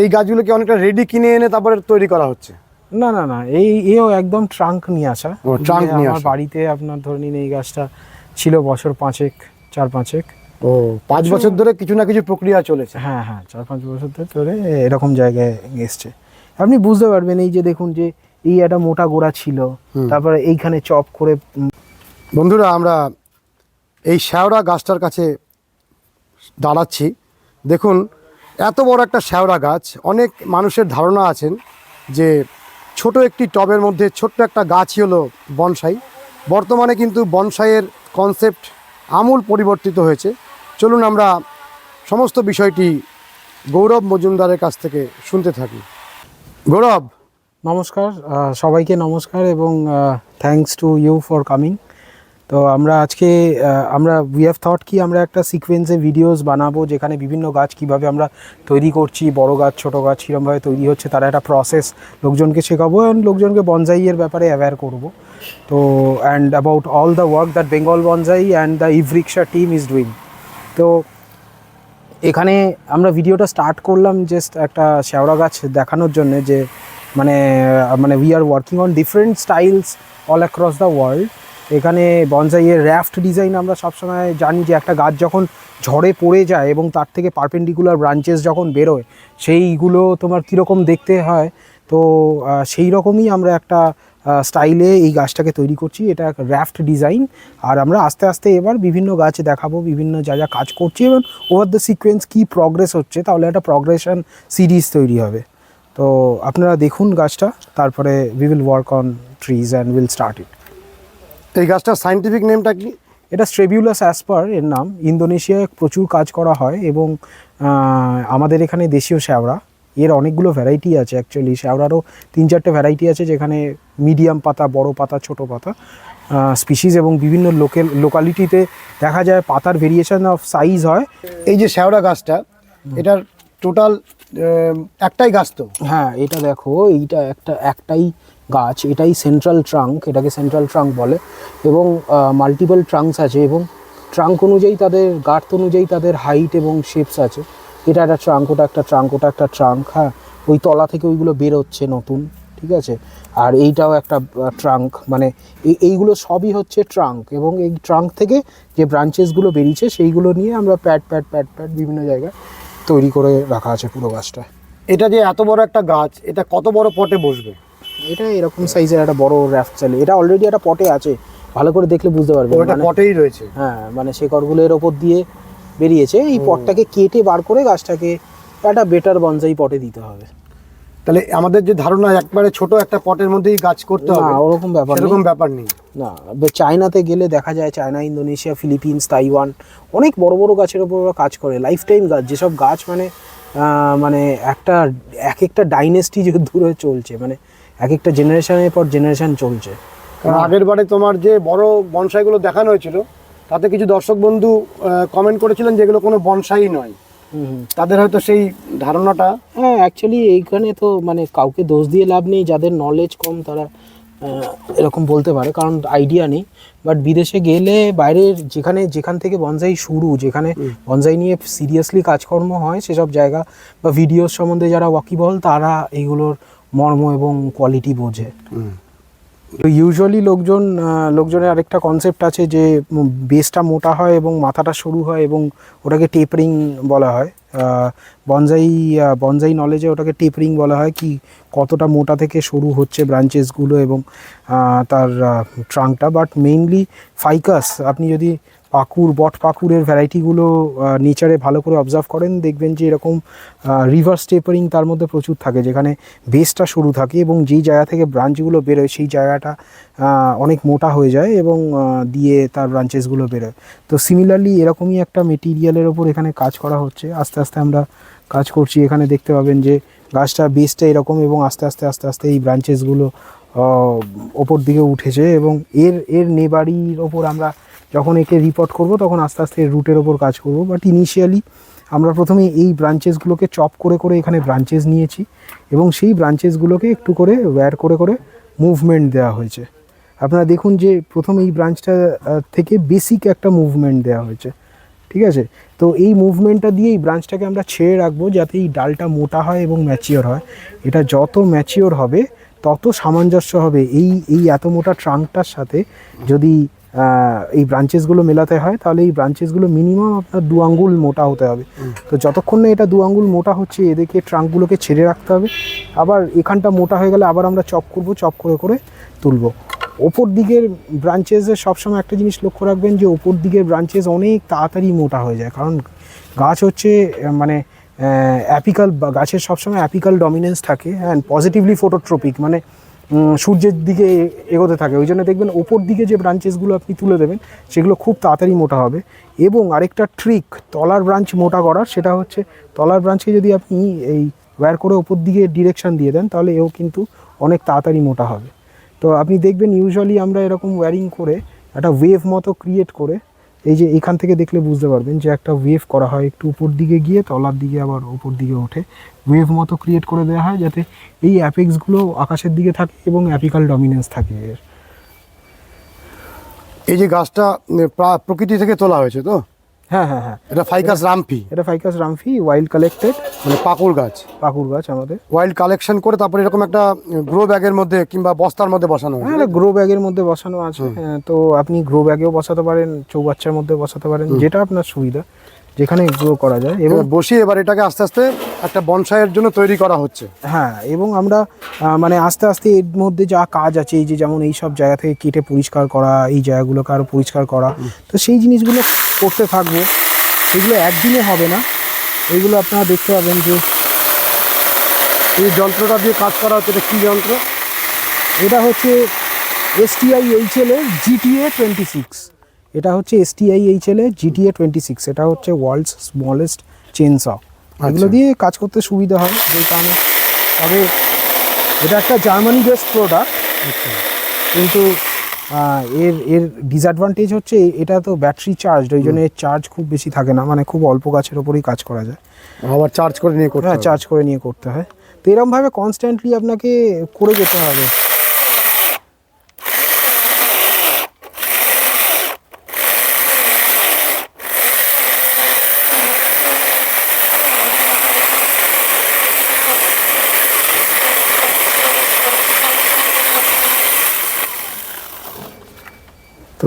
এই গাছগুলোকে অনেকটা রেডি কিনে এনে তারপরে তৈরি করা হচ্ছে? না না না এই এও একদম ট্রাঙ্ক নিয়ে আসা। ট্রাঙ্ক নিয়ে আমার। বাড়িতে আপনার ধরে নিন এই গাছটা ছিল বছর পাঁচেক চার পাঁচেক। ও পাঁচ বছর ধরে কিছু না কিছু প্রক্রিয়া চলেছে। হ্যাঁ হ্যাঁ চার পাঁচ বছর ধরে ধরে এরকম জায়গায় এসছে। আপনি বুঝতে পারবেন এই যে দেখুন যে এই একটা মোটা গোড়া ছিল তারপরে এইখানে চপ করে বন্ধুরা আমরা এই শ্যাওড়া গাছটার কাছে দাঁড়াচ্ছি। দেখুন এত বড় একটা শ্যাওড়া গাছ, অনেক মানুষের ধারণা আছেন যে ছোট একটি টবের মধ্যে ছোট্ট একটা গাছই হলো বনসাই। বর্তমানে কিন্তু বনসাইয়ের কনসেপ্ট আমূল পরিবর্তিত হয়েছে। চলুন আমরা সমস্ত বিষয়টি গৌরব মজুমদারের কাছ থেকে শুনতে থাকি। গৌরব! নমস্কার সবাইকে নমস্কার এবং thanks to you for coming তো আমরা আজকে আমরা উই হ্যাভ থট কি আমরা একটা সিকোয়েন্সে ভিডিওস বানাবো যেখানে বিভিন্ন গাছ কীভাবে আমরা তৈরি করছি, বড় গাছ, ছোট গাছ কীরকমভাবে তৈরি হচ্ছে, তারা একটা প্রসেস লোকজনকে শেখাবো অ্যান্ড লোকজনকে বনজাইয়ের ব্যাপারে অ্যাওয়্যার করব। তো and about all the work that Bengal Bonsai and the ইভরিক্সা team is doing তো, এখানে আমরা ভিডিওটা স্টার্ট করলাম জাস্ট একটা শ্যাওড়া গাছ দেখানোর জন্য যে মানে মানে we are working on different styles all across the world এখানে বনসাইয়ের র্যাফট ডিজাইন আমরা সবসময় জানি যে একটা গাছ যখন ঝড়ে পড়ে যায় এবং তার থেকে পারপেন্ডিকুলার ব্রাঞ্চেস যখন বেরোয়, সেইগুলো তোমার কীরকম দেখতে হয়? তো সেই রকমই আমরা একটা স্টাইলে এই গাছটাকে তৈরি করছি। এটা র্যাফট ডিজাইন আর আমরা আস্তে আস্তে এবার বিভিন্ন গাছ দেখাবো, বিভিন্ন যা যা কাজ করছি এবং ওভার দ্য সিকোয়েন্স কী প্রগ্রেস হচ্ছে, তাহলে একটা প্রগ্রেশন সিরিজ তৈরি হবে। তো, আপনারা দেখুন গাছটা, তারপরে we will work on trees and will start it এই গাছটার সাইন্টিফিক নেমটা কি? এটা স্ট্রেবিউলাস অ্যাসপার এর নাম। ইন্দোনেশিয়ায় প্রচুর কাজ করা হয় এবং আমাদের এখানে দেশীয় শ্যাওড়া। এর অনেকগুলো ভ্যারাইটি আছে অ্যাকচুয়ালি শ্যাওড়ারও তিন চারটে ভ্যারাইটি আছে যেখানে মিডিয়াম পাতা বড় পাতা ছোট পাতা স্পিসিস এবং বিভিন্ন লোকেল লোকালিটিতে দেখা যায় পাতার ভেরিয়েশন অফ সাইজ হয়। এই যে শ্যাওড়া গাছটা এটার টোটাল একটাই গাছ তো? হ্যাঁ এটা দেখো এইটা একটা একটাই গাছ, এটাই সেন্ট্রাল ট্রাঙ্ক এটাকে সেন্ট্রাল ট্রাঙ্ক বলে। এবং মাল্টিপল ট্রাঙ্কস আছে এবং ট্রাঙ্ক অনুযায়ী তাদের গার্থ অনুযায়ী তাদের হাইট এবং শেপস আছে। এটা একটা ট্রাঙ্ক ওটা একটা ট্রাঙ্ক ওটা একটা ট্রাঙ্ক হ্যাঁ? ওই তলা থেকে ওইগুলো বেরোচ্ছে নতুন, ঠিক আছে? আর এইটাও একটা ট্রাঙ্ক মানে এই- এইগুলো সবই হচ্ছে ট্রাঙ্ক এবং এই ট্রাঙ্ক থেকে যে ব্রাঞ্চেসগুলো বেরিয়েছে, সেইগুলো নিয়ে আমরা প্যাড প্যাড প্যাড প্যাড বিভিন্ন জায়গায় তৈরি করে রাখা আছে পুরো গাছটা এটা যে এত বড় একটা গাছ, এটা কত বড় পটে বসবে? এটা এরকম সাইজের একটা বড় র্যাফট চালে এটা অলরেডি একটা পটে আছে ভালো করে দেখলে বুঝতে পারবে। ওটা পটেই রয়েছে। হ্যাঁ মানে শেকড়গুলো এর ওপর দিয়ে বেরিয়েছে এই পটটাকে কেটে বার করে গাছটাকে একটা বেটার বনসাই পটে দিতে হবে। তাহলে আমাদের যে ধারণা একবারে ছোট একটা পটের মধ্যেই গাছ করতে হবে। না ওরকম ব্যাপার এরকম ব্যাপার নেই। না চায়নাতে গেলে দেখা যায় চায়না ইন্দোনেশিয়া ফিলিপিন্স তাইওয়ান অনেক বড় বড় গাছের উপর ওরা কাজ করে। লাইফ টাইম গাছ যেসব গাছ মানে মানে একটা এক একটা ডাইনেস্টি যে ধরে চলছে মানে এক একটা জেনারেশনের পর জেনারেশন চলছে। কারণ আগের বারে তোমার যে বড় বনসাইগুলো দেখানো হয়েছিল তাতে কিছু দর্শক বন্ধু কমেন্ট করেছিলেন যে এগুলো কোনো বনসাই নয়। তাদের হয়তো সেই ধারণাটা। হ্যাঁ অ্যাকচুয়ালি এইখানে তো মানে কাউকে দোষ দিয়ে লাভ নেই যাদের নলেজ কম তারা এরকম বলতে পারে কারণ আইডিয়া নেই। বাট বিদেশে গেলে বাইরের যেখানে যেখান থেকে বনসাই শুরু যেখানে বনসাই নিয়ে সিরিয়াসলি কাজকর্ম হয় সেসব জায়গা বা ভিডিওর সম্বন্ধে যারা ওয়াকিবল তারা এইগুলোর মর্ম এবং কোয়ালিটি বোঝে। ইউজুয়ালি লোকজন লোকজনের আরেকটা কনসেপ্ট আছে যে বেসটা মোটা হয় এবং মাথাটা সরু হয় এবং ওটাকে টেপারিং বলা হয়। বনজাই বনজাই নলেজে ওটাকে টেপারিং বলা হয় কি কতটা মোটা থেকে সরু হচ্ছে ব্রাঞ্চেসগুলো এবং তার ট্রাঙ্কটা বাট মেইনলি ফাইকাস আপনি যদি পাকুর, বট পাকুরের ভ্যারাইটিগুলো নেচারে ভালো করে অবজার্ভ করেন, দেখবেন যে এরকম রিভার্স টেপারিং তার মধ্যে প্রচুর থাকে, যেখানে বেসটা সরু থাকে এবং যেই জায়গা থেকে ব্রাঞ্চগুলো বেরোয়, সেই জায়গাটা অনেক মোটা হয়ে যায় এবং দিয়ে তার ব্রাঞ্চেসগুলো বেরোয়। তো সিমিলারলি এরকমই একটা মেটিরিয়ালের ওপর এখানে কাজ করা হচ্ছে। আস্তে আস্তে আমরা কাজ করছি, এখানে দেখতে পাবেন যে গাছটা বেসটা এরকম এবং আস্তে আস্তে আস্তে আস্তে এই ব্রাঞ্চেসগুলো ওপর দিকে উঠেছে এবং এর এর নেবারির ওপর আমরা যখন একে রিপোর্ট করব, তখন আস্তে আস্তে রুটের ওপর কাজ করব। বাট ইনিশিয়ালি আমরা প্রথমে এই ব্রাঞ্চেসগুলোকে চপ করে করে এখানে ব্রাঞ্চেস নিয়েছি এবং সেই ব্রাঞ্চেসগুলোকে একটু করে ওয়্যার করে করে মুভমেন্ট দেওয়া হয়েছে। আপনারা দেখুন যে প্রথম এই ব্রাঞ্চটা থেকে বেসিক একটা মুভমেন্ট দেওয়া হয়েছে। ঠিক আছে? তো এই মুভমেন্টটা দিয়ে এই ব্রাঞ্চটাকে আমরা ছেড়ে রাখব যাতে এই ডালটা মোটা হয় এবং ম্যাচিওর হয়। এটা যত ম্যাচিওর হবে, তত সামঞ্জস্য হবে। এই এই এত মোটা ট্রাঙ্কটার সাথে যদি এই ব্রাঞ্চেসগুলো মেলাতে হয় তাহলে এই ব্রাঞ্চেসগুলো মিনিমাম আপনার দু আঙ্গুল মোটা হতে হবে। তো যতক্ষণ না এটা দু আঙ্গুল মোটা হচ্ছে এদেরকে ট্রাঙ্কগুলোকে ছেড়ে রাখতে হবে। আবার এখানটা মোটা হয়ে গেলে আবার আমরা চপ করব চপ করে করে তুলবো। ওপর দিকের ব্রাঞ্চেসের সবসময় একটা জিনিস লক্ষ্য রাখবেন যে ওপর দিকের ব্রাঞ্চেস অনেক তাড়াতাড়ি মোটা হয়ে যায়। কারণ গাছ হচ্ছে মানে অ্যাপিক্যাল গাছের সবসময় অ্যাপিক্যাল ডমিনেন্স থাকে অ্যান্ড পজিটিভলি ফটোট্রপিক মানে সূর্যের দিকে এগোতে থাকে। ওই জন্য দেখবেন ওপর দিকে যে ব্রাঞ্চেসগুলো আপনি তুলে দেবেন, সেগুলো খুব তাড়াতাড়ি মোটা হবে। এবং আরেকটা ট্রিক তলার ব্রাঞ্চ মোটা করার, সেটা হচ্ছে তলার ব্রাঞ্চকে যদি আপনি এই ওয়্যার করে ওপর দিকে ডিরেকশন দিয়ে দেন, তাহলে এও কিন্তু অনেক তাড়াতাড়ি মোটা হবে। তো আপনি দেখবেন ইউজুয়ালি আমরা এরকম ওয়্যারিং করে একটা ওয়েভ মতো ক্রিয়েট করে, এই যে এখান থেকে দেখলে বুঝতে পারবেন যে একটা ওয়েভ করা হয় একটু উপর দিকে গিয়ে, তলার দিকে আবার উপর দিকে ওঠে। ওয়েভ মতো ক্রিয়েট করে দেওয়া হয় যাতে এই অ্যাপেক্সগুলো আকাশের দিকে থাকে এবং অ্যাপিক্যাল ডমিনেন্স থাকে এর। এই যে গাছটা প্রা- প্রকৃতি থেকে তোলা হয়েছে তো? হ্যাঁ হ্যাঁ হ্যাঁ। এটা ফাইকাস রামফি এটা ফাইকাস রামফি ওয়াইল্ড কালেক্টেড মানে পাকুড় গাছ। পাকুর গাছ আমাদের। ওয়াইল্ড কালেকশন করে তারপরে এরকম একটা গ্রো ব্যাগের মধ্যে কিংবা বস্তার মধ্যে বসানো হয় হ্যাঁ গ্রো ব্যাগের মধ্যে বসানো আছে। হ্যাঁ, তো আপনি গ্রো ব্যাগেও বসাতে পারেন চৌবাচ্চার মধ্যে বসাতে পারেন যেটা আপনার সুবিধা। যেখানে গ্রো করা যায় এবং বসিয়ে এবার এটাকে আস্তে আস্তে একটা বনসাইয়ের জন্য তৈরি করা হচ্ছে। হ্যাঁ এবং আমরা মানে আস্তে আস্তে এর মধ্যে যা কাজ আছে এই যে যেমন এই সব জায়গা থেকে কেটে পরিষ্কার করা এই জায়গাগুলোকে আরও পরিষ্কার করা তো সেই জিনিসগুলো করতে থাকব। এগুলো একদিনে হবে না। এগুলো আপনারা দেখতে পাবেন যে এই যন্ত্রটা দিয়ে কাজ করা হচ্ছে এটা কী যন্ত্র? এটা হচ্ছে এসটিআই এইচএল এর জিটিএ টোয়েন্টি সিক্স এটা হচ্ছে এসটিআই এর জিটিএ টোয়েন্টি সিক্স এটা হচ্ছে ওয়ার্ল্ডস স্মলেস্ট চেনস এগুলো দিয়ে কাজ করতে সুবিধা হয় যেই কারণে তবে এটা একটা জার্মানি বেস্ট প্রোডাক্ট কিন্তু এর এর ডিসঅ্যাডভান্টেজ হচ্ছে এটা তো ব্যাটারি চার্জ ওই জন্য এর চার্জ খুব বেশি থাকে না মানে খুব অল্প গাছের ওপরেই কাজ করা যায়। আবার চার্জ করে নিয়ে করতে হ্যাঁ চার্জ করে নিয়ে করতে হয়। তো এরমভাবে কনস্ট্যান্টলি আপনাকে করে যেতে হবে।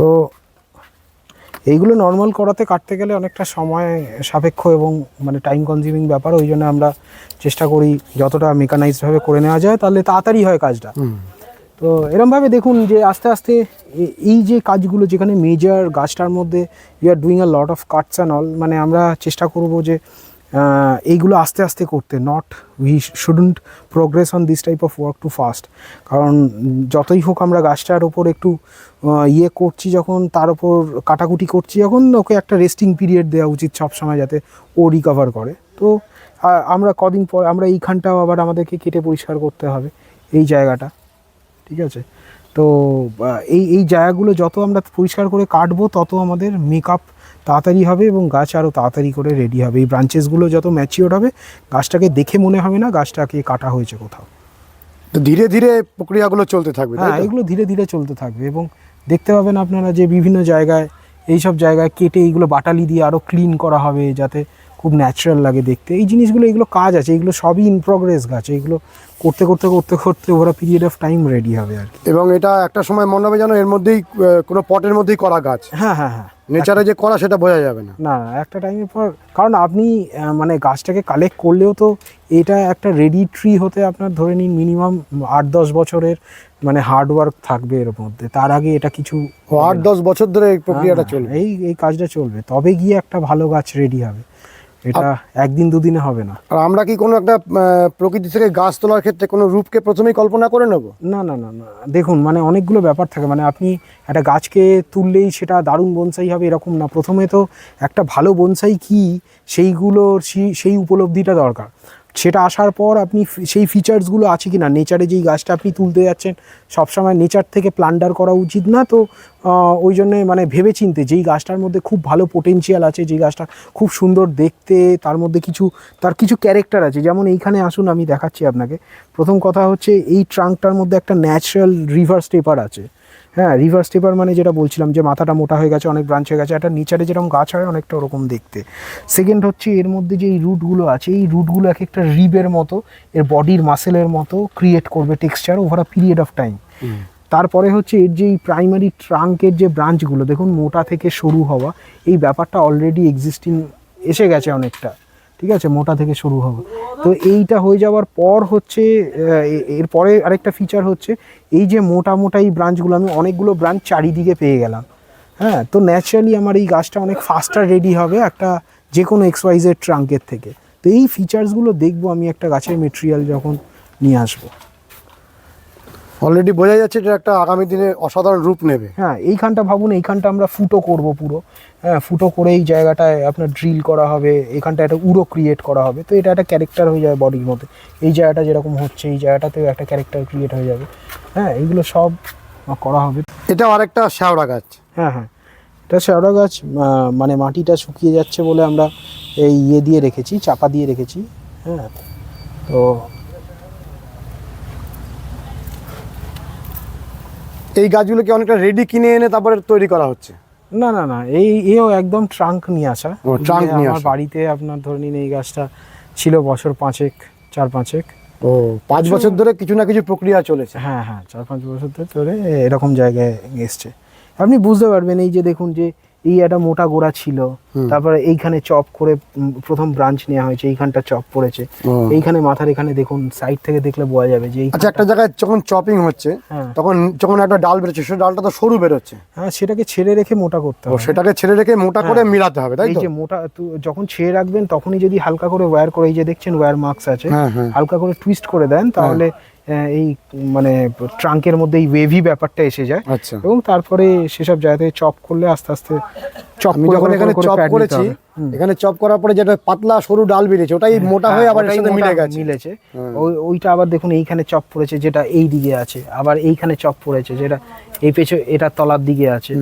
তো এইগুলো নর্মাল করাতে কাটতে গেলে অনেকটা সময় সাপেক্ষ এবং মানে টাইম কনজিউমিং ব্যাপার। ওই জন্য আমরা চেষ্টা করি যতটা মেকানাইজডভাবে করে নেওয়া যায় তাহলে তাড়াতাড়ি হয় কাজটা। তো এরমভাবে দেখুন যে আস্তে আস্তে এই যে কাজগুলো যেখানে মেজর গাছটার মধ্যে you are doing a lot of cuts and all মানে আমরা চেষ্টা করব যে এইগুলো আস্তে আস্তে করতে। Not we shouldn't progress on this type of work too fast কারণ যতই হোক আমরা গাছটার ওপর একটু ইয়ে করছি যখন তার ওপর কাটাকুটি করছি যখন ওকে একটা রেস্টিং পিরিয়ড দেওয়া উচিত সবসময় যাতে ও রিকভার করে। তো আমরা কদিন পর আমরা এইখানটাও আবার আমাদেরকে কেটে পরিষ্কার করতে হবে এই জায়গাটা ঠিক আছে? তো এই এই জায়গাগুলো যত আমরা পরিষ্কার করে কাটবো তত আমাদের মেকআপ তাড়াতাড়ি হবে এবং গাছ আরও তাড়াতাড়ি করে রেডি হবে। এই ব্রাঞ্চেসগুলো যত ম্যাচিওর হবে গাছটাকে দেখে মনে হবে না গাছটাকে কাটা হয়েছে কোথাও। তো ধীরে ধীরে প্রক্রিয়াগুলো চলতে থাকবে হ্যাঁ এগুলো ধীরে ধীরে চলতে থাকবে এবং দেখতে পাবেন আপনারা যে বিভিন্ন জায়গায় এই সব জায়গায় কেটে এইগুলো বাটালি দিয়ে আরও ক্লিন করা হবে যাতে খুব ন্যাচারাল লাগে দেখতে। এই জিনিসগুলো এগুলো কাজ আছে এগুলো সবই ইন প্রগ্রেস গাছ। এইগুলো করতে করতে করতে করতে ওরা পিরিয়ড অফ টাইম রেডি হবে আর কি। এবং এটা একটা সময় মনে হবে যেন এর মধ্যেই কোনো পটের মধ্যেই করা গাছ। হ্যাঁ হ্যাঁ হ্যাঁ। নেচারে যে করা সেটা বোঝা যাবে না। না একটা টাইমের পর কারণ আপনি মানে গাছটাকে কালেক্ট করলেও তো এটা একটা রেডি ট্রি হতে আপনার ধরে নিন মিনিমাম আট দশ বছরের মানে হার্ড ওয়ার্ক থাকবে এর মধ্যে। তার আগে এটা কিছু আট দশ বছর ধরে এই প্রক্রিয়াটা চলবে। এই এই কাজটা চলবে। তবে গিয়ে একটা ভালো গাছ রেডি হবে। এটা একদিন দুদিনে হবে না। আর আমরা কি কোনো একটা প্রকৃতি থেকে গাছ তোলার ক্ষেত্রে কোনো রূপকে প্রথমেই কল্পনা করে নেব? না না না না। দেখুন মানে অনেকগুলো ব্যাপার থাকে। মানে আপনি একটা গাছকে তুললেই সেটা দারুণ বনসাই হবে এরকম না। প্রথমে তো একটা ভালো বনসাই কি? সেইগুলোর সেই- সেই উপলব্ধিটা দরকার। সেটা আসার পর আপনি সেই ফিচার্সগুলো আছে কি না নেচারে যেই গাছটা আপনি তুলতে যাচ্ছেন, সবসময় নেচার থেকে প্লান্ডার করা উচিত না। তো ওই জন্যে মানে ভেবে চিনতে যেই গাছটার মধ্যে খুব ভালো পোটেনশিয়াল আছে, যেই গাছটা খুব সুন্দর দেখতে, তার মধ্যে কিছু, তার কিছু ক্যারেক্টার আছে। যেমন এইখানে আসুন, আমি দেখাচ্ছি আপনাকে। প্রথম কথা হচ্ছে, এই ট্রাঙ্কটার মধ্যে একটা ন্যাচারাল রিভার স্টেপার আছে। হ্যাঁ রিভার্স টেপার মানে যেটা বলছিলাম যে মাথাটা মোটা হয়ে গেছে অনেক ব্রাঞ্চ হয়ে গেছে একটা নিচারে যেরকম গাছ হয় অনেকটা ওরকম দেখতে। সেকেন্ড হচ্ছে এর মধ্যে যে এই রুটগুলো আছে এই রুটগুলো এক একটা রিবের মতো এর বডির মাসেলের মতো ক্রিয়েট করবে texture over a period of time তারপরে হচ্ছে এর যে প্রাইমারি ট্রাঙ্কের যে ব্রাঞ্চগুলো দেখুন মোটা থেকে সরু হওয়া এই ব্যাপারটা অলরেডি এক্সিস্টিং এসে গেছে অনেকটা। ঠিক আছে, মোটা থেকে শুরু হবে। তো এইটা হয়ে যাওয়ার পর হচ্ছে এরপরে আরেকটা ফিচার হচ্ছে, এই যে মোটা মোটা এই ব্রাঞ্চগুলো আমি অনেকগুলো ব্রাঞ্চ চারিদিকে পেয়ে গেলাম। হ্যাঁ তো ন্যাচারালি আমার এই গাছটা অনেক ফাস্টার রেডি হবে একটা যে কোনো এক্সওয়াইজের ট্রাঙ্কের থেকে। তো এই ফিচার্সগুলো দেখব, আমি একটা গাছের মেটেরিয়াল যখন নিয়ে আসব। অলরেডি বোঝা যাচ্ছে এটা একটা আগামী দিনে অসাধারণ রূপ নেবে। হ্যাঁ এইখানটা ভাবুন এইখানটা আমরা ফুটো করব পুরো। হ্যাঁ ফুটো করে এই জায়গাটায় আপনার ড্রিল করা হবে এখানটা একটা উড়ো ক্রিয়েট করা হবে। তো এটা একটা ক্যারেক্টার হয়ে যাবে বডির মধ্যে। এই জায়গাটা যেরকম হচ্ছে এই জায়গাটাতেও একটা ক্যারেক্টার ক্রিয়েট হয়ে যাবে। হ্যাঁ এইগুলো সব করা হবে। এটা আরেকটা শ্যাওড়া গাছ। হ্যাঁ হ্যাঁ। এটা শ্যাওড়া গাছ মানে মাটিটা শুকিয়ে যাচ্ছে বলে আমরা এই ইয়ে দিয়ে রেখেছি চাপা দিয়ে রেখেছি। হ্যাঁ তো এই গাছগুলোকে অনেকটা রেডি কিনে এনে তারপরে তৈরি করা হচ্ছে? না না না এই এও একদম ট্রাঙ্ক নিয়ে আসা। ট্রাঙ্ক নিয়ে আমার বাড়িতে আপনার ধরে নিন এই গাছটা ছিল বছর পাঁচেক চার পাঁচেক। ও পাঁচ বছর ধরে কিছু না কিছু প্রক্রিয়া চলেছে। হ্যাঁ হ্যাঁ চার পাঁচ বছর ধরে ধরে এরকম জায়গায় এসছে। আপনি বুঝতে পারবেন এই যে দেখুন যে এই একটা মোটা গোড়া ছিল। তারপরে এইখানে চপ করে প্রথম ব্রাঞ্চ নেওয়া হয়েছে এইখানটা চপ পড়েছে। এইখানে মাথার এখানে দেখুন সাইড থেকে দেখলে বোঝা যাবে যে আচ্ছা একটা জায়গায় যখন চপিং হচ্ছে হ্যাঁ। তখন যখন একটা ডাল বেরোচ্ছে সেই ডালটা তো সরু বেরোচ্ছে। হ্যাঁ সেটাকে ছেড়ে রেখে মোটা করতে হবে। সেটাকে ছেড়ে রেখে মোটা করে মিলাতে হবে তাই এই যে মোটা যখন ছেড়ে রাখবেন তখনই যদি হালকা করে ওয়্যার করে এই যে দেখছেন ওয়্যার মার্কস আছে হ্যাঁ হ্যাঁ। হালকা করে টুইস্ট করে দেন তাহলে এই মানে ট্রাঙ্কের মধ্যে এই ওয়েভি ব্যাপারটা এসে যায়। আচ্ছা। এবং তারপরে সেসব জায়গায় চপ করলে আস্তে আস্তে চপ যখন এখানে চপ করেছি এখানে চপ করার পরে যেটা পাতলা সরু ডাল বেরিয়েছে ওটাই মোটা হয়ে আবার সাথে মিলে গেছে। মিলেছে। হ্যাঁ। ওই ওইটা আবার দেখুন এইখানে চপ পড়েছে যেটা এই দিকে আছে আবার এইখানে চপ পড়েছে যেটা এই পেছনে এটা তলার দিকে আছে।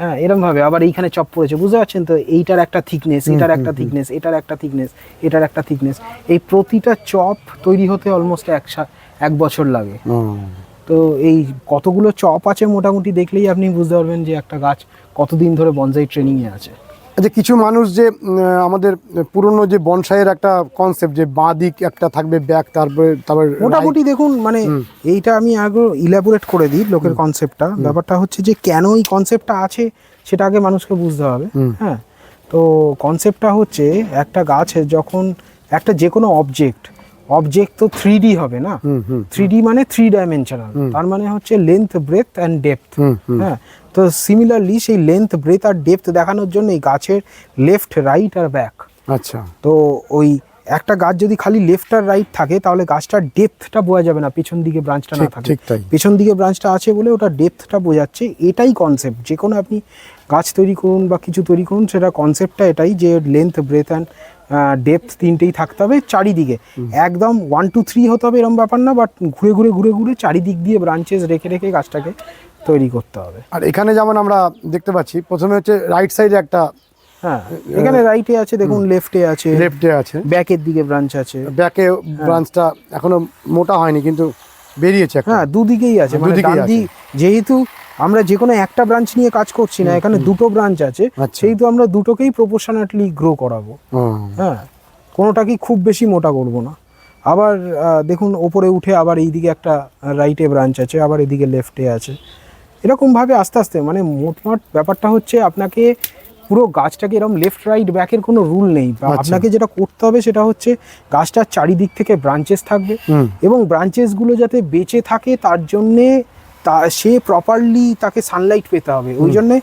হ্যাঁ এরকম ভাবে আবার এইখানে চপ পড়েছে বুঝতে পারছেন তো? এইটার একটা থিকনেস এটার একটা থিকনেস এটার একটা থিকনেস এটার একটা থিকনেস এই প্রতিটা চপ তৈরি হতে অলমোস্ট এক সা- এক বছর লাগে। তো এই কতগুলো চপ আছে মোটামুটি দেখলেই আপনি বুঝতে পারবেন যে একটা গাছ কতদিন ধরে বনসাই ট্রেনিংয়ে আছে। আচ্ছা কিছু মানুষ যে আমাদের পুরনো যে বনসাইয়ের একটা কনসেপ্ট যে বাঁ দিক একটা থাকবে ব্যাক তারপরে তারপর মোটামুটি দেখুন মানে এইটা আমি আগে ইলাবোরেট করে দিই লোকের কনসেপ্টটা ব্যাপারটা হচ্ছে যে কেন এই কনসেপ্টটা আছে সেটা আগে মানুষকে বুঝতে হবে। হ্যাঁ তো কনসেপ্টটা হচ্ছে একটা গাছের যখন একটা যে কোনো অবজেক্ট অবজেক্ট তো থ্রি ডি হবে না? থ্রি ডি মানে থ্রি ডাইমেনশনাল তার মানে হচ্ছে লেন্থ ব্রেথ অ্যান্ড ডেপথ হ্যাঁ তো সিমিলারলি সেই লেন্থ ব্রেথ আর ডেপথ দেখানোর জন্য এই গাছের লেফট রাইট আর ব্যাক আচ্ছা। তো ওই একটা গাছ যদি খালি লেফট আর রাইট থাকে তাহলে গাছটার ডেপথটা বোঝা যাবে না পেছন দিকে ব্রাঞ্চটা না থাকে। পেছন দিকে ব্রাঞ্চটা আছে বলে ওটা ডেপথটা বোঝাচ্ছে এটাই কনসেপ্ট যে কোনো আপনি গাছ তৈরি করুন বা কিছু তৈরি করুন সেটা কনসেপ্টটা এটাই যে লেন্থ ব্রেথ অ্যান্ড ডেপথ তিনটেই থাকতে হবে চারিদিকে। একদম ওয়ান টু থ্রি হতে হবে এরকম ব্যাপার না বাট ঘুরে ঘুরে ঘুরে ঘুরে চারিদিক দিয়ে ব্রাঞ্চেস রেখে রেখে গাছটাকে তৈরি করতে হবে। আর এখানে যেমন আমরা দেখতে পাচ্ছি প্রথমে হচ্ছে রাইট সাইডে একটা হ্যাঁ এখানে রাইটে আছে দেখুন লেফটে আছে লেফটে আছে। ব্যাকের দিকে ব্রাঞ্চ আছে। ব্যাকে ব্রাঞ্চটা এখনও মোটা হয়নি কিন্তু বেরিয়েছে হ্যাঁ দুদিকেই আছে মানে যেহেতু আমরা যে কোনো একটা ব্রাঞ্চ নিয়ে কাজ করছি না এখানে দুটো ব্রাঞ্চ আছে সেই তো আমরা দুটোকেই প্রপোর্শনাটলি গ্রো করাবো। হ্যাঁ কোনোটাকেই খুব বেশি মোটা করব না। আবার দেখুন ওপরে উঠে আবার এইদিকে একটা রাইটে ব্রাঞ্চ আছে আবার এদিকে লেফটে আছে। এরকমভাবে আস্তে আস্তে মানে মোটমাট ব্যাপারটা হচ্ছে আপনাকে পুরো গাছটাকে এরকম লেফট রাইট ব্যাকের কোনো রুল নেই। আচ্ছা। আপনাকে যেটা করতে হবে সেটা হচ্ছে গাছটার চারিদিক থেকে ব্রাঞ্চেস থাকবে এবং ব্রাঞ্চেসগুলো যাতে বেঁচে থাকে তার জন্যে তা সে প্রপারলি তাকে সানলাইট পেতে হবে। ওই জন্যে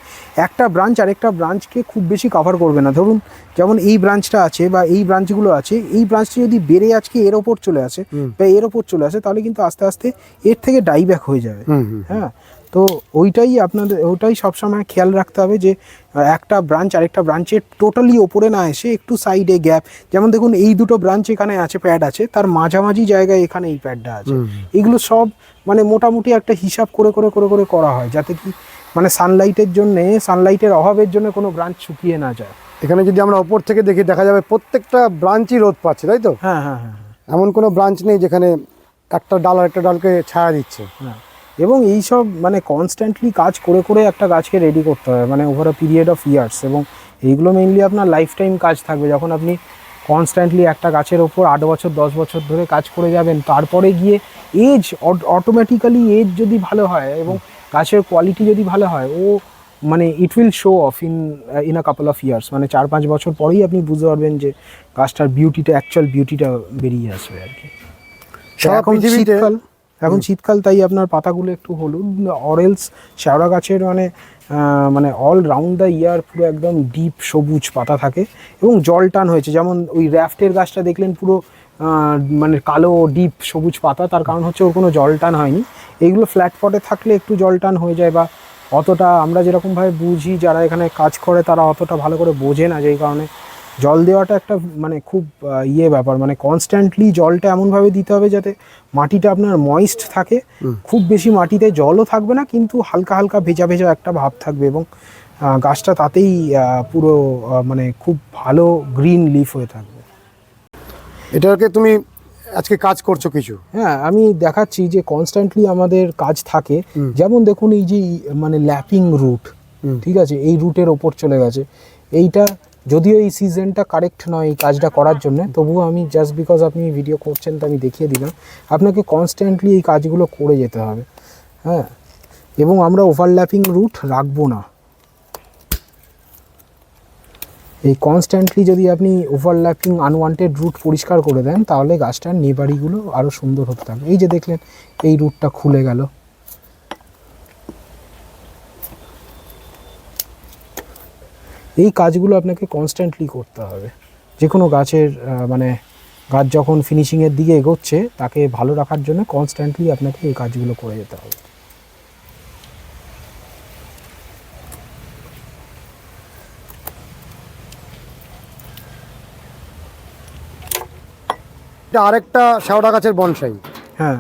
একটা ব্রাঞ্চ আরেকটা ব্রাঞ্চকে খুব বেশি কভার করবে না। ধরুন যেমন এই ব্রাঞ্চটা আছে বা এই ব্রাঞ্চগুলো আছে এই ব্রাঞ্চটি যদি বেড়ে আজকে এর ওপর চলে আসে বা এর ওপর চলে আসে তাহলে কিন্তু আস্তে আস্তে এর থেকে ডাইব্যাক হয়ে যাবে। হ্যাঁ? তো ওইটাই আপনাদের ওইটাই সবসময় খেয়াল রাখতে হবে যে একটা ব্রাঞ্চ আরেকটা ব্রাঞ্চের টোটালি ওপরে না এসে একটু সাইডে গ্যাপ যেমন দেখুন এই দুটো ব্রাঞ্চ এখানে আছে প্যাড আছে তার মাঝামাঝি জায়গায় এখানে এই প্যাডটা আছে। এগুলো সব মানে মোটামুটি একটা হিসাব করে করে করে করে করা হয় যাতে কি মানে সানলাইটের জন্য সানলাইটের অভাবের জন্য কোনো ব্রাঞ্চ শুকিয়ে না যায়। এখানে যদি আমরা ওপর থেকে দেখি দেখা যাবে প্রত্যেকটা ব্রাঞ্চই রোদ পাচ্ছে তাই তো? হ্যাঁ হ্যাঁ হ্যাঁ এমন কোনো ব্রাঞ্চ নেই যেখানে একটা ডাল আর একটা ডালকে ছায়া দিচ্ছে। হ্যাঁ। এবং এই সব মানে কনস্ট্যান্টলি কাজ করে করে একটা গাছকে রেডি করতে হয় মানে over a period of years এবং এইগুলো মেইনলি আপনার লাইফ টাইম কাজ থাকবে। যখন আপনি কনস্ট্যান্টলি একটা গাছের ওপর আট বছর দশ বছর ধরে কাজ করে যাবেন তারপরে গিয়ে এজ অটোমেটিক্যালি এজ যদি ভালো হয় এবং গাছের কোয়ালিটি যদি ভালো হয় ও মানে it will show off in in a couple of years মানে চার পাঁচ বছর পরেই আপনি বুঝতে পারবেন যে গাছটার বিউটিটা অ্যাকচুয়াল বিউটিটা বেরিয়ে আসবে আর কি। এখন শীতকাল এখন শীতকাল তাই আপনার পাতাগুলো একটু হলুদ অরেলস শ্যাওড়া গাছের মানে মানে অল রাউন্ড দ্য ইয়ার পুরো একদম ডিপ সবুজ পাতা থাকে এবং জল টান হয়েছে। যেমন ওই র্যাফটের গাছটা দেখলেন পুরো মানে কালো ডিপ সবুজ পাতা তার কারণ হচ্ছে ওর কোনো জল টান হয়নি। এইগুলো ফ্ল্যাট পটে থাকলে একটু জল টান হয়ে যায় বা অতটা আমরা যেরকমভাবে বুঝি যারা এখানে কাজ করে তারা অতটা ভালো করে বোঝে না যেই কারণে জল দেওয়াটা একটা মানে খুব ইয়ে ব্যাপার। মানে কনস্ট্যান্টলি জলটা এমনভাবে দিতে হবে যাতে মাটিটা আপনার ময়েস্ট থাকে। খুব বেশি মাটিতে জলও থাকবে না কিন্তু হালকা হালকা ভেজা ভেজা একটা ভাব থাকবে এবং গাছটা তাতেই পুরো মানে খুব ভালো গ্রিন লিফ হয়ে থাকবে। এটাকে তুমি আজকে কাজ করছ কিছু? হ্যাঁ আমি দেখাচ্ছি যে কনস্ট্যান্টলি আমাদের কাজ থাকে। যেমন দেখুন এই যে মানে ল্যাপিং রুট। ঠিক আছে? এই রুটের ওপর চলে গেছে। এইটা যদিও এই সিজনটা কারেক্ট নয় এই কাজটা করার জন্য, তবুও আমি জাস্ট বিকজ আপনি ভিডিও করছেন তো আমি দেখিয়ে দিলাম। আপনাকে কনস্ট্যান্টলি এই কাজগুলো করে যেতে হবে। হ্যাঁ? এবং আমরা ওভারল্যাপিং রুট রাখব না। এই কনস্ট্যান্টলি যদি আপনি ওভারল্যাপিং আনওয়ান্টেড রুট পরিষ্কার করে দেন, তাহলে গাছটার নেবাড়িগুলো আরও সুন্দর হতে থাকবে। এই যে দেখলেন, এই রুটটা খুলে গেল। এই কাজগুলো আপনাকে কনস্ট্যান্টলি করতে হবে। যে কোনো গাছের মানে গাছ যখন ফিনিশিংয়ের দিকে এগোচ্ছে তাকে ভালো রাখার জন্য কনস্ট্যান্টলি আপনাকে এই কাজগুলো করে যেতে হবে। এটা আরেকটা শ্যাওড়া গাছের বনসাই। হ্যাঁ।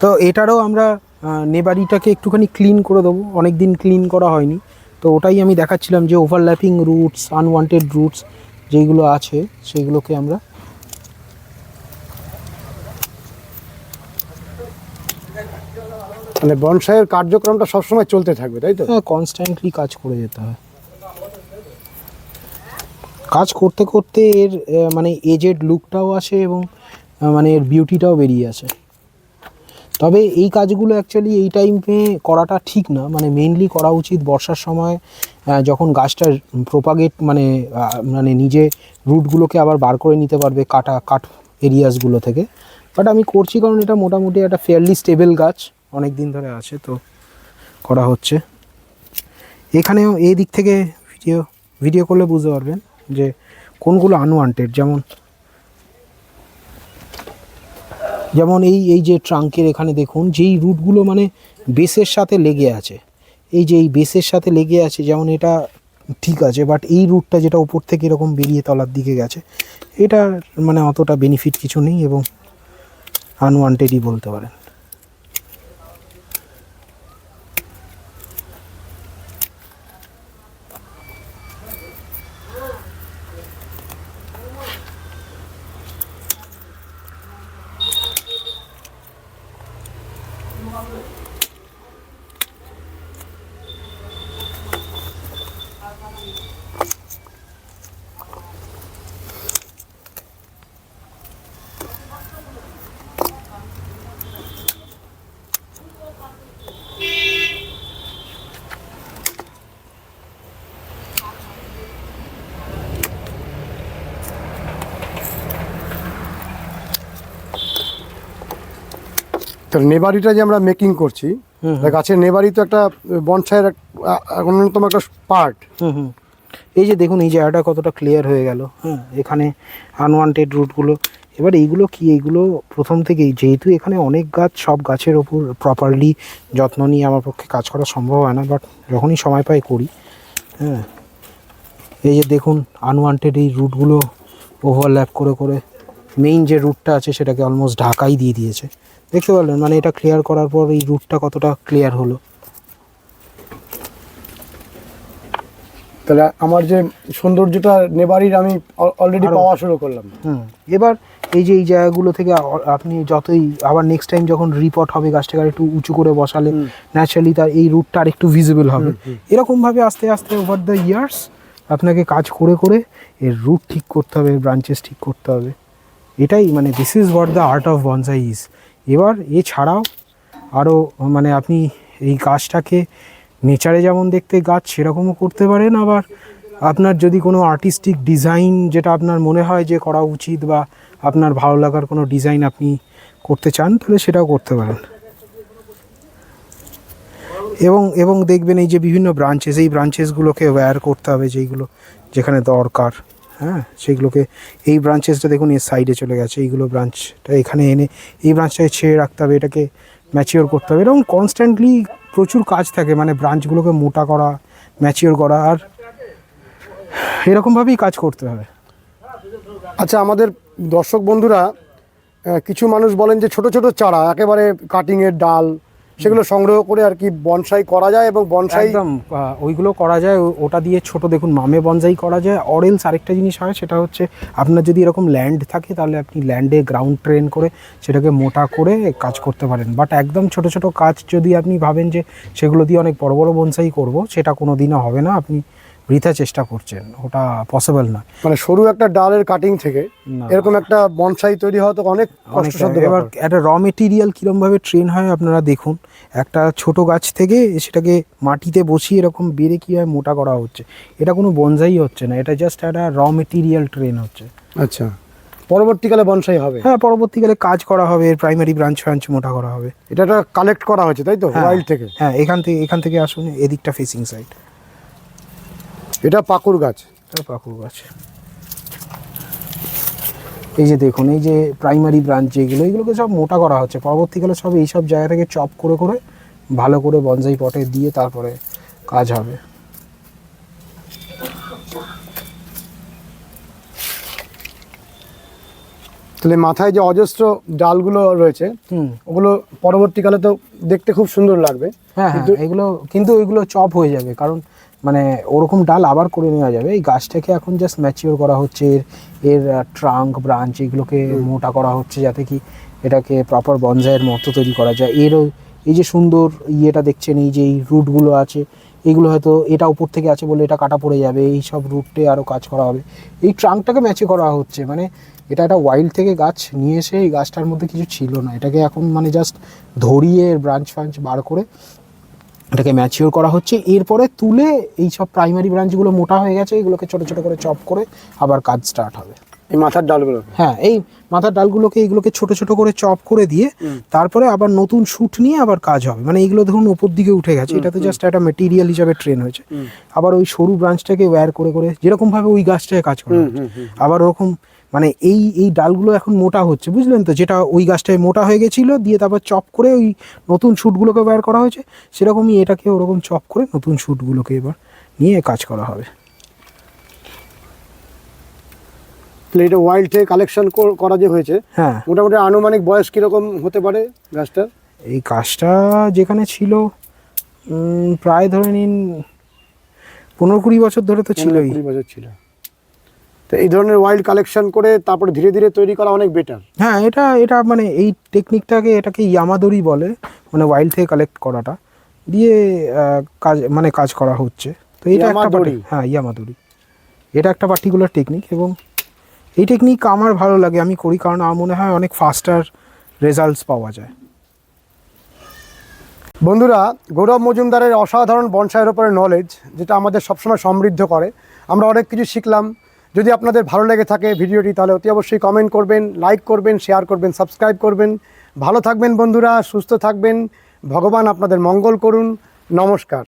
তো এটারও আমরা আহ, নেবারিটাকে একটুখানি ক্লিন করে দেবো। অনেক দিন ক্লিন করা হয়নি। তো ওটাই আমি দেখাচ্ছিলাম যে ওভারল্যাপিং রুটস আনওয়ান্টেড রুটস যেগুলো আছে সেইগুলোকে আমরা মানে বনসাইয়ের কার্যক্রমটা সবসময় চলতে থাকবে তাই তো? কনস্ট্যান্টলি কাজ করে যেতে হয়। কাজ করতে করতে এর মানে এজেড লুকটাও আসে এবং মানে এর বিউটিটাও বেরিয়ে আসে। তবে এই কাজগুলো অ্যাকচুয়ালি এই টাইমে করাটা ঠিক না। মানে মেইনলি করা উচিত বর্ষার সময় যখন গাছটা প্রোপাগেট মানে মানে নিজে রুটগুলোকে আবার বার করে নিতে পারবে কাটা কাট এরিয়াসগুলো থেকে। বাট আমি করছি কারণ এটা মোটামুটি একটা ফেয়ারলি স্টেবল গাছ অনেক দিন ধরে আছে তো করা হচ্ছে। এখানেও এই দিক থেকে ভিডিও ভিডিও করলে বুঝতে পারবেন যে কোনগুলো আনওয়ান্টেড যেমন যেমন এই এই যে ট্রাঙ্কের এখানে দেখুন, যেই রুটগুলো মানে বেসের সাথে লেগে আছে, এই যে এই বেসের সাথে লেগে আছে যেমন এটা ঠিক আছে বাট এই রুটটা যেটা উপর থেকে এরকম বেরিয়ে তলার দিকে গেছে, এটা মানে অতটা বেনিফিট কিছু নেই এবং আনওয়ান্টেডই বলতে পারেন। তাহলে নেবারিটা যে আমরা মেকিং করছি গাছের নেবারি তো একটা বনসাইয়ের অন্যতম একটা পার্ট হুম হুম। এই যে দেখুন এই জায়গাটা কতটা ক্লিয়ার হয়ে গেল হ্যাঁ এখানে আনওয়ান্টেড রুটগুলো এবার এইগুলো কি এইগুলো প্রথম থেকেই যেহেতু এখানে অনেক গাছ সব গাছের ওপর প্রপারলি যত্ন নিয়ে আমার পক্ষে কাজ করা সম্ভব হয় না বাট যখনই সময় পাই করি হ্যাঁ। এই যে দেখুন আনওয়ান্টেড এই রুটগুলো ওভারল্যাপ করে করে মেইন যে রুটটা আছে সেটাকে অলমোস্ট ঢাকাই দিয়ে দিয়েছে। দেখতে পারলেন? মানে এটা ক্লিয়ার করার পর এই রুটটা কতটা ক্লিয়ার হলো? তাহলে আমার যে সৌন্দর্যটা নেবারির আমি অলরেডি পাওয়া শুরু করলাম। হুম। এবার এই যে এই জায়গাগুলো থেকে আপনি যতই আবার নেক্সট টাইম যখন রিপোর্ট হবে গাছটাকে একটু উঁচু করে বসালে ন্যাচারালি তার এই রুটটা আর একটু ভিজিবল হবে। এরকমভাবে আস্তে আস্তে ওভার দ্য ইয়ার্স আপনাকে কাজ করে করে এর রুট ঠিক করতে হবে ব্রাঞ্চেস ঠিক করতে হবে। এটাই মানে this is what the art of bonsai is এবার এছাড়াও আরও মানে আপনি এই গাছটাকে নেচারে যেমন দেখতে গাছ, সেরকমও করতে পারেন। আবার আপনার যদি কোনো আর্টিস্টিক ডিজাইন যেটা আপনার মনে হয় যে করা উচিত বা আপনার ভালো লাগার কোনো ডিজাইন আপনি করতে চান, তাহলে সেটাও করতে পারেন। এবং এবং দেখবেন এই যে বিভিন্ন ব্রাঞ্চেস এই ব্রাঞ্চেসগুলোকে ওয়্যার করতে হবে, যেইগুলো যেখানে দরকার। হ্যাঁ সেইগুলোকে, এই ব্রাঞ্চেসটা দেখুন এর সাইডে চলে গেছে, এইগুলো ব্রাঞ্চটা এখানে এনে, এই ব্রাঞ্চটাকে ছেড়ে রাখতে হবে, এটাকে ম্যাচিওর করতে হবে। এরকম কনস্ট্যান্টলি প্রচুর কাজ থাকে মানে ব্রাঞ্চগুলোকে মোটা করা ম্যাচিওর করা, আর এরকমভাবেই কাজ করতে হবে। আচ্ছা আমাদের দর্শক বন্ধুরা কিছু মানুষ বলেন যে ছোট ছোট চারা, একেবারে কাটিংয়ের ডাল সেগুলো সংগ্রহ করে আর কি বনসাই করা যায় এবং বনসাই একদম ওইগুলো করা যায় ওটা দিয়ে ছোট দেখুন, মামে বনসাই করা যায়। অরেঞ্জ আরেকটা জিনিস হয়, সেটা হচ্ছে আপনার যদি এরকম ল্যান্ড থাকে, তাহলে আপনি ল্যান্ডে গ্রাউন্ড ট্রেন করে সেটাকে মোটা করে কাজ করতে পারেন। বাট একদম ছোট ছোট কাজ যদি আপনি ভাবেন যে সেগুলো দিয়ে অনেক বড় বড় বনসাই করব, সেটা কোনো দিনও হবে না। আপনি বৃথা চেষ্টা করছেন ওটা পসিবল না মানে সরু একটা ডালের কাটিং থেকে এরকম একটা বনসাই তৈরি হওয়া তো অনেক কষ্টসাধ্য এবার। একটা র মেটেরিয়াল কীরমভাবে ট্রেন হয় আপনারা দেখুন। একটা ছোট গাছ থেকে সেটাকে মাটিতে বসিয়ে এরকম বেড়ে কীভাবে মোটা করা হচ্ছে। এটা কোনো বনসাই হচ্ছে না এটা জাস্ট একটা র মেটেরিয়াল ট্রেন হচ্ছে। আচ্ছা পরবর্তীকালে বনসাই হবে? হ্যাঁ পরবর্তীকালে কাজ করা হবে এর প্রাইমারি ব্রাঞ্চ ফ্রাঞ্চ মোটা করা হবে। এটা একটা কালেক্ট করা হয়েছে তাই তো? হ্যাঁ, ওয়াইল্ড থেকে? হ্যাঁ এখান থেকে এখান থেকে আসুন এদিকটা ফেসিং সাইড এটা পাকুর গাছ। এটা পাকুর গাছ। এই যে দেখুন এই যে প্রাইমারি ব্রাঞ্চ যেগুলো এগুলোকে সব মোটা করা হচ্ছে। পরবর্তীকালে সব এইসব জায়গা থেকে চপ করে করে ভালো করে বনজাই পটে দিয়ে তারপরে কাজ হবে। তাহলে মাথায় যে অজস্র ডালগুলো রয়েছে হুম। ওগুলো পরবর্তীকালে তো দেখতে খুব সুন্দর লাগবে। হ্যাঁ হ্যাঁ এগুলো কিন্তু এগুলো চপ হয়ে যাবে। কারণ মানে ওরকম ডাল আবার করে নেওয়া যাবে। এই গাছটাকে এখন জাস্ট ম্যাচিওর করা হচ্ছে। এর এর ট্রাঙ্ক ব্রাঞ্চ এগুলোকে মোটা করা হচ্ছে যাতে কি এটাকে প্রপার বনজাইয়ের মতো তৈরি করা যায়। এরও এই যে সুন্দর ইয়েটা দেখছেন এই যে এই রুটগুলো আছে এগুলো হয়তো এটা উপর থেকে আছে বলে এটা কাটা পড়ে যাবে। এই সব রুটে আরও কাজ করা হবে। এই ট্রাঙ্কটাকে ম্যাচে করা হচ্ছে। মানে এটা একটা ওয়াইল্ড থেকে গাছ নিয়ে এসে এই গাছটার মধ্যে কিছু ছিল না। এটাকে এখন মানে জাস্ট ধরিয়ে ব্রাঞ্চ ফ্রাঞ্চ বার করে এটাকে ম্যাচিওর করা হচ্ছে। এরপরে তুলে এই সব প্রাইমারি ব্রাঞ্চগুলো মোটা হয়ে গেছে এগুলোকে ছোট ছোট করে চপ করে আবার কাজ স্টার্ট হবে। এই মাথার ডালগুলো? হ্যাঁ এই মাথার ডালগুলোকে এইগুলোকে ছোট ছোট করে চপ করে দিয়ে তারপরে আবার নতুন শুট নিয়ে আবার কাজ হবে। মানে এইগুলো ধরুন উপর দিকে উঠে গেছে। এটা তো জাস্ট একটা মেটেরিয়াল হিসাবে ট্রেন হয়েছে। আবার ওই সরু ব্রাঞ্চটাকে ওয়্যার করে করে যেরকম ভাবে ওই গাছটাকে কাজ করা আবার ওরকম মানে এই এই ডালগুলো এখন মোটা হচ্ছে বুঝলেন তো? যেটা ওই গাছটায় মোটা হয়ে গেছিল দিয়ে তারপর চপ করে ওই নতুন শুটগুলোকে বের করা হয়েছে সেরকমই এটাকে ওরকম চপ করে নতুন শুটগুলোকে এবার নিয়ে কাজ করা হবে। তাহলে এটা ওয়াইল্ড থেকে কালেকশন করা যে হয়েছে হ্যাঁ। মোটামুটি আনুমানিক বয়স কীরকম হতে পারে গাছটার? এই গাছটা যেখানে ছিল প্রায় ধরে নিন পনেরো কুড়ি বছর ধরে তো ছিলই। কুড়ি বছর ছিল। তো এই ধরনের ওয়াইল্ড কালেকশন করে তারপরে ধীরে ধীরে তৈরি করা অনেক বেটার হ্যাঁ এটা এটা মানে এই টেকনিকটাকে এটাকে ইয়ামাদরি বলে মানে ওয়াইল্ড থেকে কালেক্ট করাটা। দিয়ে কাজ মানে কাজ করা হচ্ছে। তো এটা একটা হ্যাঁ ইয়ামাদরি এটা একটা পার্টিকুলার টেকনিক এবং এই টেকনিক আমার ভালো লাগে আমি করি কারণ আমার মনে হয় অনেক ফাস্টার রেজাল্টস পাওয়া যায়। বন্ধুরা গৌরব মজুমদারের অসাধারণ বনসাইয়ের ওপরে নলেজ যেটা আমাদের সবসময় সমৃদ্ধ করে। আমরা অনেক কিছু শিখলাম যদি আপনাদের ভালো লেগে থাকে ভিডিওটি, তাহলে অতি অবশ্যই কমেন্ট করবেন লাইক করবেন শেয়ার করবেন সাবস্ক্রাইব করবেন। ভালো থাকবেন বন্ধুরা, সুস্থ থাকবেন। ভগবান আপনাদের মঙ্গল করুন। নমস্কার।